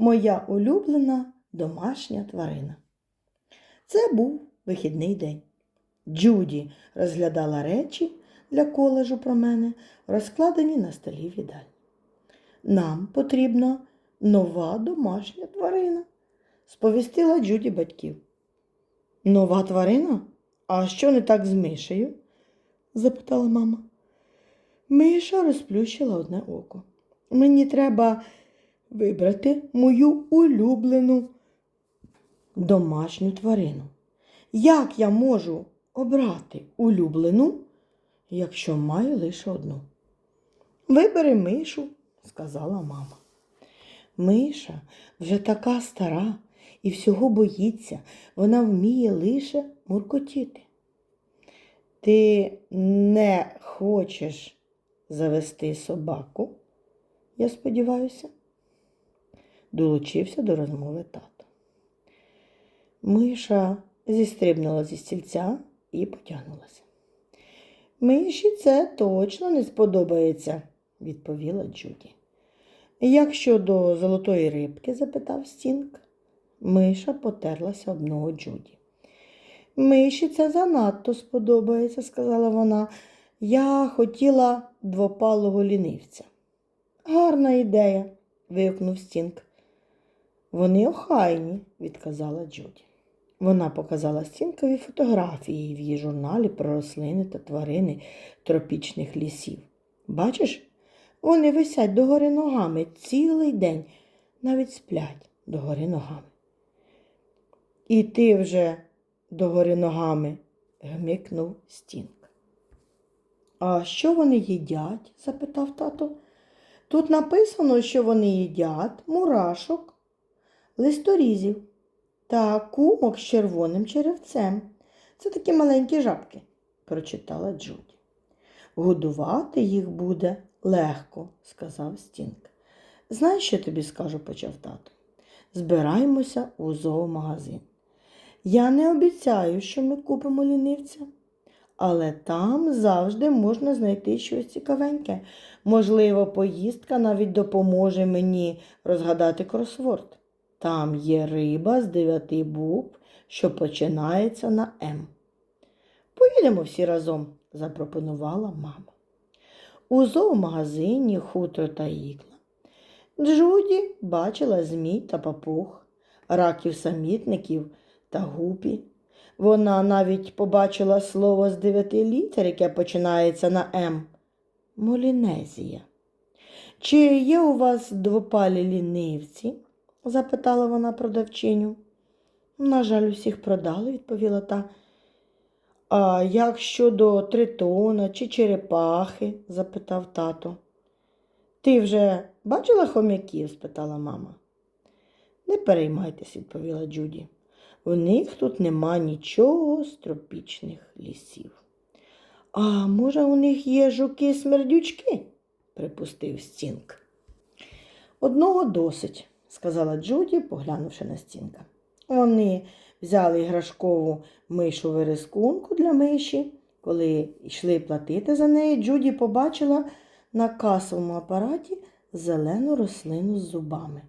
Моя улюблена домашня тварина. Це був вихідний день. Джуді розглядала речі для коледжу про мене, розкладені на столі в їдальні. Нам потрібна нова домашня тварина, сповістила Джуді батьків. Нова тварина? А що не так з мишею? запитала мама. Миша розплющила одне око. Мені треба вибрати мою улюблену домашню тварину. Як я можу обрати улюблену, якщо маю лише одну? Вибери мишу, сказала мама. Миша вже така стара і всього боїться, вона вміє лише муркотіти. Ти не хочеш завести собаку, я сподіваюся, долучився до розмови тато. Миша зістрибнула зі стільця і потягнулася. Миші це точно не сподобається, відповіла Джуді. Як щодо золотої рибки? запитав Стінг. Миша потерлася об ногу Джуді. Миші це занадто сподобається, сказала вона. Я хотіла двопалого лінивця. Гарна ідея, вигукнув Стінг. Вони охайні, відказала Джуді. Вона показала Стінкові фотографії в її журналі про рослини та тварини тропічних лісів. Бачиш, вони висять догори ногами цілий день, навіть сплять догори ногами. І ти вже догори ногами, гмикнув Стінг. А що вони їдять? запитав тато. Тут написано, що вони їдять мурашок, листорізів та кумок з червоним черевцем. Це такі маленькі жабки, прочитала Джуді. Годувати їх буде легко, сказав Стінг. Знаєш, що тобі скажу, почав тато. Збираємося у зоомагазин. Я не обіцяю, що ми купимо лінивця, але там завжди можна знайти щось цікавеньке. Можливо, поїздка навіть допоможе мені розгадати кросворд. Там є риба з дев'яти букв, що починається на М. Поїдемо всі разом, запропонувала мама. У зоомагазині хутро та ікла. Джуді бачила змій та папуг, раків самітників та гупі. Вона навіть побачила слово з дев'яти літер, яке починається на М. Молінезія. Чи є у вас двопалі лінивці? Запитала вона продавчиню. На жаль, усіх продали, відповіла та. А як щодо тритона чи черепахи? запитав тато. Ти вже бачила хомяків? спитала мама. Не переймайтесь, відповіла Джуді. У них тут нема нічого з тропічних лісів. А може, у них є жуки-смердючки? припустив Стінг. Одного досить, сказала Джуді, поглянувши на стінка. Вони взяли іграшкову мишу верескунку для миші. Коли йшли платити за неї, Джуді побачила на касовому апараті зелену рослину з зубами.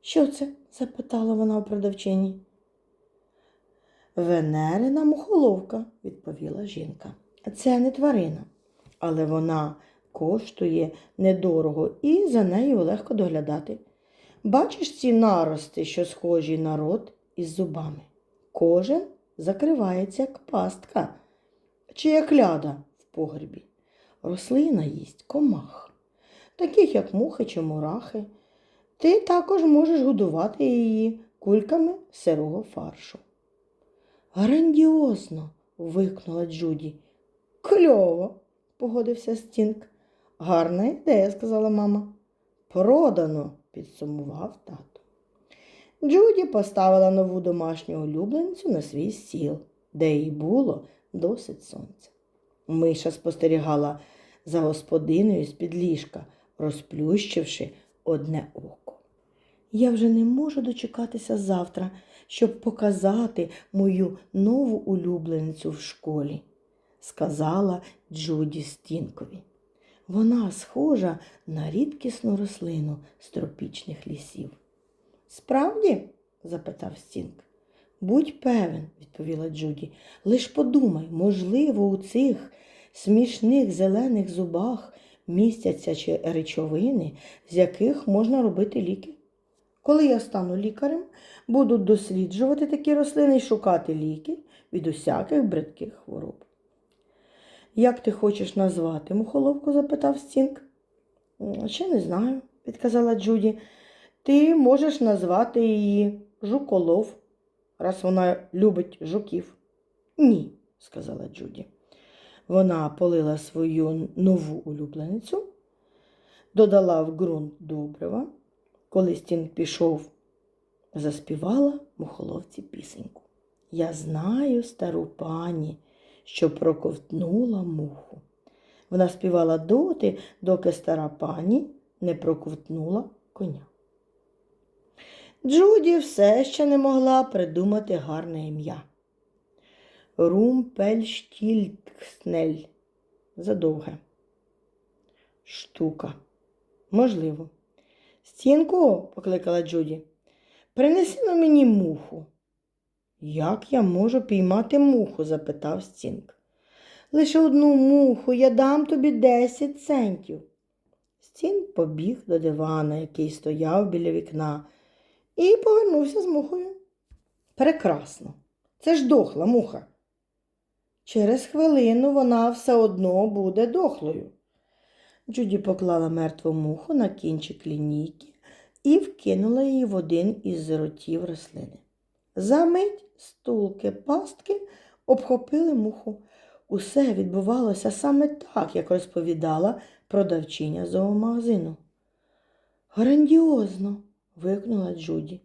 Що це? запитала вона у продавчині. Венерина мухоловка, відповіла жінка. Це не тварина, але вона коштує недорого і за нею легко доглядати. Бачиш ці нарости, що схожі на рот із зубами. Кожен закривається як пастка чи як ляда в погребі. Рослина їсть комах, таких як мухи чи мурахи. Ти також можеш годувати її кульками сирого фаршу. Грандіозно. вигукнула Джуді. Кльово, погодився Стінг. Гарна ідея, сказала мама. Продано, підсумував тато. Джуді поставила нову домашню улюбленцю на свій стіл, де їй було досить сонця. Миша спостерігала за господиною з-під ліжка, розплющивши одне око. Я вже не можу дочекатися завтра, щоб показати мою нову улюбленцю в школі, сказала Джуді Стінкові. Вона схожа на рідкісну рослину з тропічних лісів. Справді? запитав Стінг. Будь певен, відповіла Джуді. Лиш подумай, можливо, у цих смішних зелених зубах містяться чи речовини, з яких можна робити ліки. Коли я стану лікарем, буду досліджувати такі рослини і шукати ліки від усяких бридких хвороб. Як ти хочеш назвати мухоловку? запитав Стінг. Ще не знаю, відказала Джуді. Ти можеш назвати її жуколов, раз вона любить жуків. Ні, сказала Джуді. Вона полила свою нову улюбленицю, додала в ґрунт добрива. Коли Стінг пішов, заспівала мухоловці пісеньку. Я знаю стару пані, що проковтнула муху. Вона співала доти, доки стара пані не проковтнула коня. Джуді все ще не могла придумати гарне ім'я. Румпельштількснель. Задовге. Штука. Можливо. Стінку, покликала Джуді, принеси на мені муху. Як я можу піймати муху? запитав Стінг. Лише одну муху, я дам тобі 10 центів. Стінг побіг до дивана, який стояв біля вікна, і повернувся з мухою. Прекрасно. Це ж дохла муха. Через хвилину вона все одно буде дохлою. Джуді поклала мертву муху на кінчик лінійки і вкинула її в один із ротів рослини. Замить стулки пастки обхопили муху. Усе відбувалося саме так, як розповідала продавчиня зоомагазину. Грандіозно. вигукнула Джуді.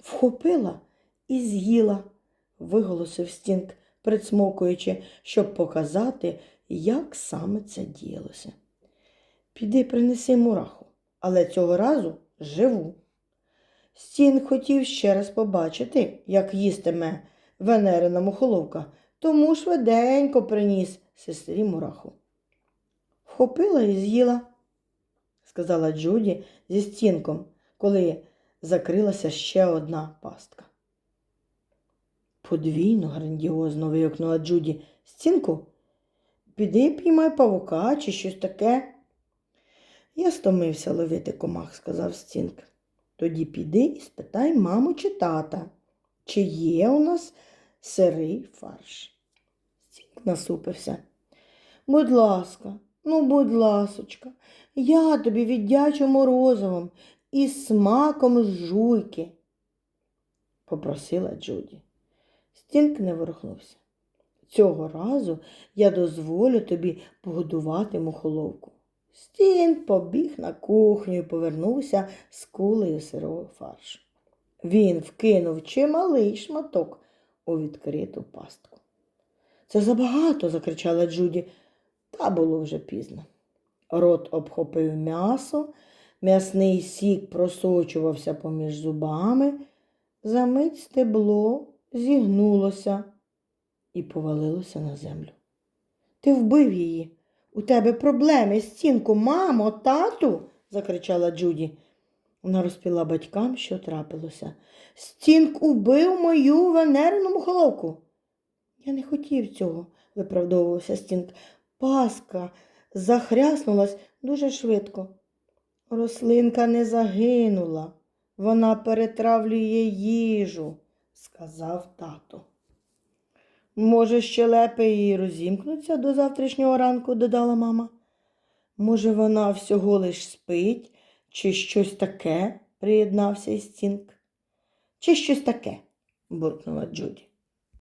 Вхопила і з'їла, виголосив Стінг, присмокуючи, щоб показати, як саме це діялося. Піди принеси мураху, але цього разу живу. Стін хотів ще раз побачити, як їстиме Венерина мухоловка, тому швиденько приніс сестрі мураху. Вхопила і з'їла, сказала Джуді зі стінком, коли закрилася ще одна пастка. Подвійно грандіозно вигукнула Джуді. Стінку, піди піймай павука чи щось таке. Я стомився ловити комах, сказав Стінг. Тоді піди і спитай маму чи тата, чи є у нас сирий фарш. Стінг насупився. Будь ласка, ну, будь ласочка, я тобі віддячу морозивом із смаком жуйки, попросила Джуді. Стінг не ворухнувся. Цього разу я дозволю тобі погодувати мухоловку. Стін побіг на кухню і повернувся з кулею сирого фаршу. Він вкинув чималий шматок у відкриту пастку. Це забагато, закричала Джуді, та було вже пізно. Рот обхопив м'ясо, м'ясний сік просочувався поміж зубами, замить стебло зігнулося і повалилося на землю. Ти вбив її. У тебе проблеми, з стінку, мамо, тату, закричала Джуді. Вона розпіла батькам, що трапилося. Стінк убив мою венерну мухоловку. Я не хотів цього, виправдовувався Стінк. Паска захряснулась дуже швидко. Рослинка не загинула, вона перетравлює їжу, сказав тато. Може, щелепи і розімкнуться до завтрашнього ранку, додала мама. Може, вона всього лиш спить, чи щось таке, приєднався Стінг. Чи щось таке, буркнула Джуді.